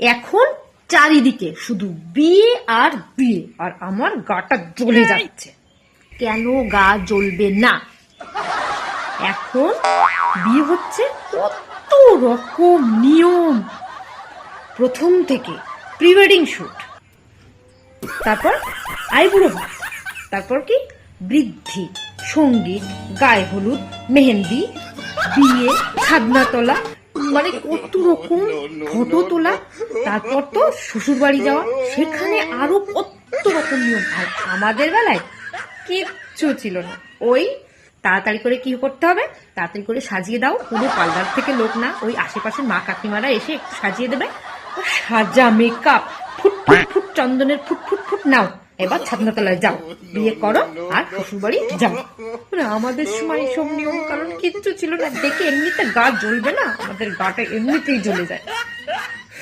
এখন চারিদিকে শুধু বিয়ে আর বিয়ে আর আমার গাটা জ্বলে যাচ্ছে। কেন গা জ্বলবে না? এখন বিয়ে হচ্ছে কত রকম নিয়ম। প্রথম থেকে প্রি ওয়েডিং শুট তারপর আইবুড়ো ভাত তারপর কি? বৃদ্ধি সংগীত গায়ে হলুদ মেহেন্দি বিয়ে ছাদনা তোলা মানে কত রকম ফটো তোলা তারপর তো শ্বশুর বাড়ি যাওয়া সেখানে আরও কত রকম নিয়ম। আর আমাদের বেলায় কিচ্ছু ছিল না। ওই তাড়াতাড়ি করে কি করতে হবে? তাড়াতাড়ি করে সাজিয়ে দাও পুরো পার্লার থেকে লোক না। ওই আশেপাশের মা কাকিমারা এসে একটু সাজিয়ে দেবে। সাজা মেকআপ ফুট ফুট ফুট চন্দনের ফুট ফুট ফুট নাও। এবার ছাদনাতলায় যাও। বিয়ে করো আর শ্বশুর বাড়ি যাও। মানে আমাদের সময় সব নিয়ম কারণ কিচ্ছু ছিল না। দেখে এমনিতে গা জ্বলবে না। আমাদের গাটা এমনিতেই জ্বলে যায়।